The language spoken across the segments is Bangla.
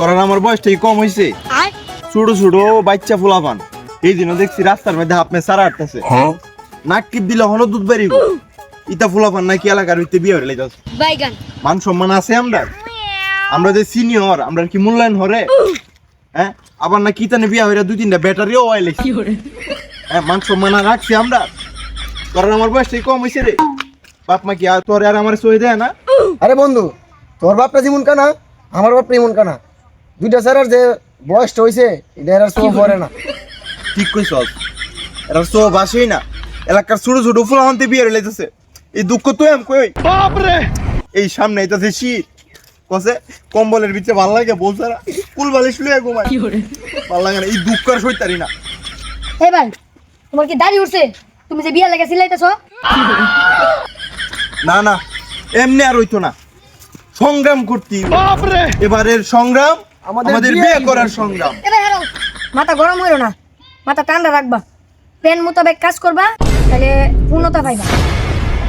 তোর আমার বয়সটা কি কম হয়েছে ছোট ছোট বাচ্চা ফুলাপান এই দিনও দেখছি রাস্তার মধ্যে হাফ মে সারা আটটাছে নাক টিপ দিলে হলো দুধ বেরিব ইটা ফুলাপান নাকি এলাকার হইতে বিয়ে হয়ে বাইগান। মান সম্মান আছে আমরা? আমরা যে সিনিয়র আমরা কি মূল্যায়ন হরে? হ্যাঁ? আবার না কিতানে বিয়া হইরা দুই তিনটা ব্যাটারিও ওয়াইল হ্যাঁ মান সম্মান আর রাখছি আমরা। তোর আমার বয়সটা কি কম হয়েছে রে। বাপ মা কি আর তোর আর আমার সই দেয় না? আরে বন্ধু তোর বাপটা যেমন কানা আমার বাপটা এমন কানা। দুইটা স্যারের যে বয়সটা হয়েছে এটা এর সব পরে না। ঠিক কইছ এরা সো বাসেই না। এলাকার ছোট ছোট ফুলা হানতে বিয়ে যাইতেছে এই দুঃখ তো এম কই? বাপরে! এই সামনে আইতাছে শীত। কসে কম্বলের ভিতরে ভালো লাগে বলছারা কুল বালিশ লুয়ে ঘুমাই ভালো লাগে না এই দুঃখ আর সইতারি না। এই ভাই তোমার কি দাড়ি উঠছে তুমি যে বিয়া লাগে সিলাইতেছ? না না এমনি আর হইতো না। সংগ্রাম করতি বাপরে! এবারের সংগ্রাম আমাদের বিয়ে করার সংগ্রাম। এবার হারো মাথা গরম হইল না। মাথা ঠান্ডা রাখবা। প্ল্যান মোতাবেক কাজ করবা তাহলে পূর্ণতা পাইবা।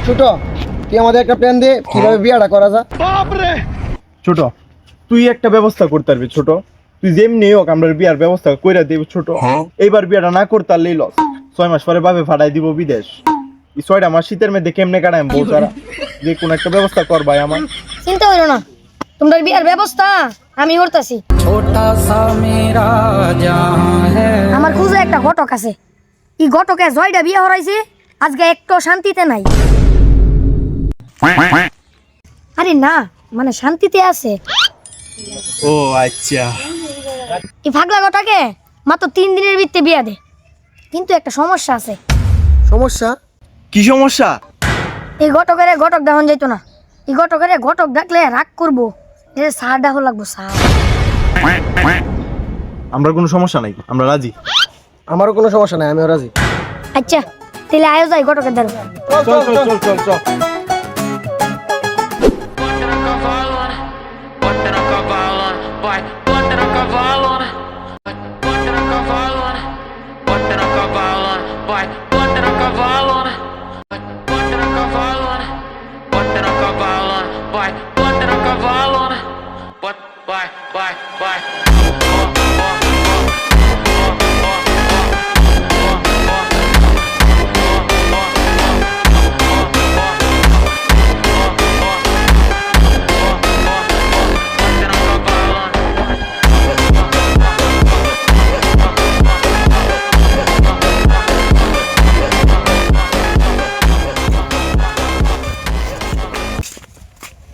ছোট তুই আমাদের একটা প্ল্যান দে কীভাবে বিয়াটা করা যায়। ছোট তুই একটা ব্যবস্থা করতে পারবি ছোট। তুই যেমনি হোক আমরা বিয়ার ব্যবস্থা কইরা দিব ছোট। এইবার বিয়াটা না করতে পারলেই লস ছয় মাস পরে বাবে ফাটাই দিব বিদেশ। এই ছয়টা মাস শীতের মধ্যে কেমনে কাটাই বউ তারা যে কোনো একটা ব্যবস্থা কর ভাই আমার। চিন্তা হইল না। তোমরা বিয়ার ব্যবস্থা আমি করতেছি আমার খুঁজে একটা ঘটক আছে। এই ঘটকে জয়টা বিয়ে হরাইছে আজকে একটু শান্তিতে নাই। আরে না মানে শান্তিতে আছে। ও আচ্ছা। এই ফাগলা ঘটাকে মাত্র তিন দিনের ভিত্তে বিয়া দে। কিন্তু একটা সমস্যা আছে। সমস্যা? কি সমস্যা? এই ঘটকের ঘটক দেখান যাইতো না। এই ঘটকের ঘটক ডাকলে রাগ করব। যে সার ডাকো লাগবো সার। আমরা কোনো সমস্যা নাই আমরা রাজি। আমারও কোনো সমস্যা নাই আমিও রাজি। আচ্ছা তাহলে আয়ো যাই ঘটকের দ্বারা চল চল চল চল চল Bota no cavalo, vai, bota no cavalo,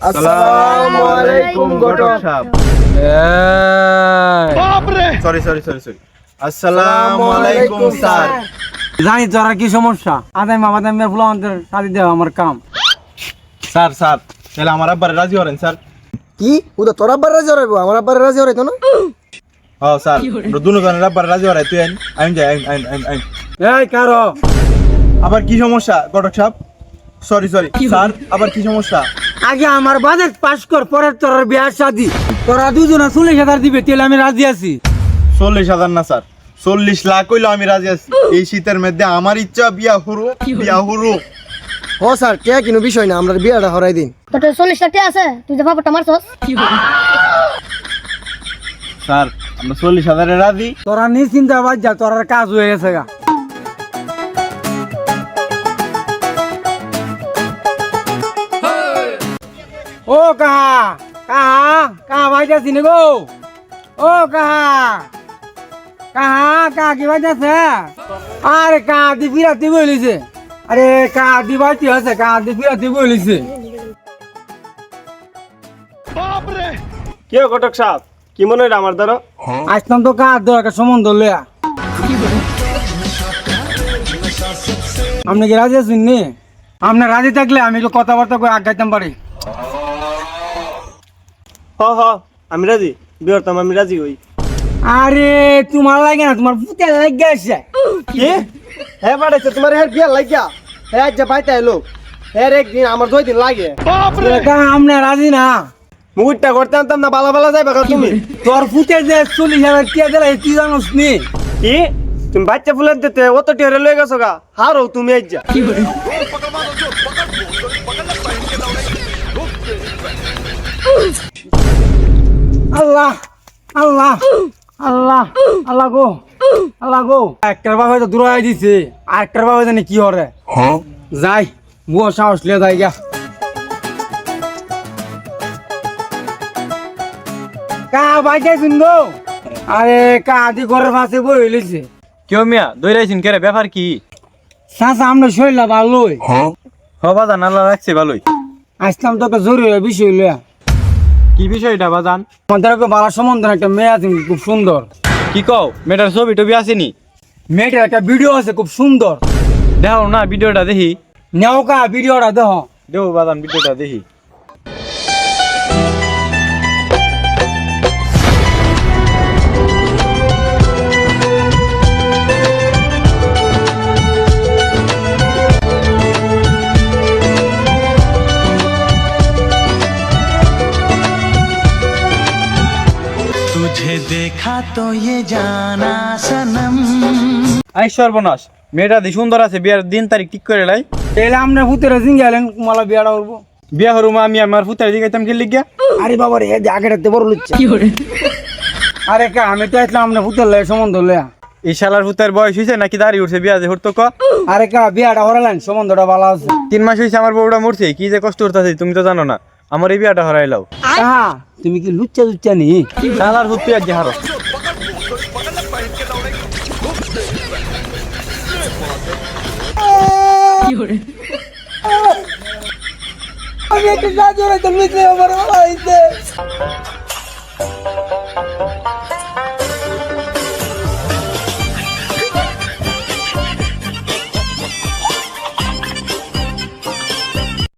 আসসালামু আলাইকুম ঘটক সাহেব। Sorry sorry sorry sorry. আসসালামু আলাইকুম স্যার। জানি তোর কি সমস্যা। আদাই মামা দামি ফুলা আমাদের শাদি দেওয়া আমার কাম। স্যার স্যার তাহলে আমার আব্বারে রাজি হরেন স্যার। কি? ও তো তোর আব্বার রাজি হরাইবো? আমার আব্বার রাজি হরাইতো না? হ্যাঁ স্যার। আমরা দুনো জনের আব্বারে রাজি হরাই তুই আইন আইন যাই আইন আইন আইন আইন। এই কারও? আবার কি সমস্যা ঘটক সাহেব? Sorry sorry. স্যার আবার কি সমস্যা? আগে আমার বাজেট পাস কর পরের তোর বিয়াহ শাদি। তোরা দুজনে চল্লিশ হাজার দিবে তাহলে আমি রাজি আছি। চল্লিশ হাজার না স্যার। চল্লিশ লাখ হইল আমি রাজি আছি। এই শীতের মধ্যে আমার ইচ্ছা বিয়া হুরু বিয়া হুরু। ও স্যার কে কিনো বিষয় না আমরা বিয়াটা হরাই দিন। তোর চল্লিশ লাখ আছে তুই যে বাবাটা মারছস। স্যার আমরা চল্লিশ হাজারে রাজি। তোরা নিশ্চিন্তা বাদ যা তোর কাজ হয়ে গেছে গা। ও কাহা কাহা কাহা ভাইজাছি নি গো? ও কাহা কাহা কাহা কি ভাইজাছে আরে কাহা দি বিরাতি বলিছে আরে কাহা দি বাইতি আছে কাহা দি বিরাতি বলিছে কি ঘটক সাহেব? কি মনে হয় আমার দ্বারা? আসতাম তো কাহা দরকার সম্বন্ধ লয়া আপনি কি রাজি আছেন নি? আপনি রাজি থাকলে আমি একটু কথাবার্তা করে আগাইতাম পারি। হ হ আমি রাজি। বিহরতাম আমি রাজি হই। আরে তোমার লাগে না তোমার পুতে লাগে আছে কি? হ্যাঁ পাঠাইছে তোমার হ্যাঁ বিয়া লাগিয়া? হ্যাঁ যে বাইতে এলো হ্যাঁ একদিন আমার দুই দিন লাগে আপনি রাজি না। মুগুরটা করতে আনতাম না বালা বালা যাইবা তুমি? তোর পুতে যে চল্লিশ হাজার টিয়া দিলা তুই জানোস নি? কি? তুমি বাচ্চা ফুলের দিতে অত টিয়ারে লয়ে গেছো গা? হারো তুমি আজ যা আল্লাহ আল্লাহ আল্লাহ আল্লাহ গো আল্লাহ গো। একটার বাবা তো দূর হয়ে দিছে আর একটার বাবা জানি কি হরে যাই বুয়া সাহস লিয়ে যাই গা। কা বাইকে শুনব? আরে কা আদি ঘরের পাশে বই হইলেছে কেউ মিয়া দৌড়াইছেন কেরে ব্যাপার কি? চাচা আমরা শরীরটা ভালোই। হবা জান আল্লাহ রাখছে ভালোই। আসলাম তো একটা জরুরি বিষয় লইয়া। কি বিষয়টা বাজান? আমাদের একটা ভালো সম্বন্ধ একটা মেয়ে আছে খুব সুন্দর। কি কও? মেয়েটার ছবি টবি আসেনি? মেয়েটার একটা ভিডিও আছে খুব সুন্দর। দেখো না ভিডিওটা দেখি। নেও কা ভিডিওটা দেখ। দেবো বাজান ভিডিওটা দেখি। तो ये जाना सनम আই সর্বনাশ মেয়েটা দি সুন্দর আছে বিয়ার দিন তারিখ ঠিক করে লাই তাহলে আমরা ভূতের জিঙ্গে এলেন মালা বিয়াটা করবো বিয়া হরুমা আমি আমার ফুতার দিকে তাম খেলি গিয়া আরে বাবা রে যে আগে রাখতে বড় লুচ্ছা আরে কা আমি তো আসলাম আমরা ভূতের লয় সম্বন্ধ লয়া এই শালার ফুতার বয়স হয়েছে নাকি দাঁড়িয়ে উঠছে বিয়া যে হরতো ক আরে কা বিয়াটা হরালেন সম্বন্ধটা ভালো আছে তিন মাস হয়েছে আমার বউটা মরছে কি যে কষ্ট করতেছে তুমি তো জানো না আমার এই বিয়াটা হরাইলাও কাহা তুমি কি লুচ্চা লুচ্চা নি শালার ফুত্তি আজকে হারো আমি একটা সাহায্য রাখতে লুচ্চা আমার ভালো হইছে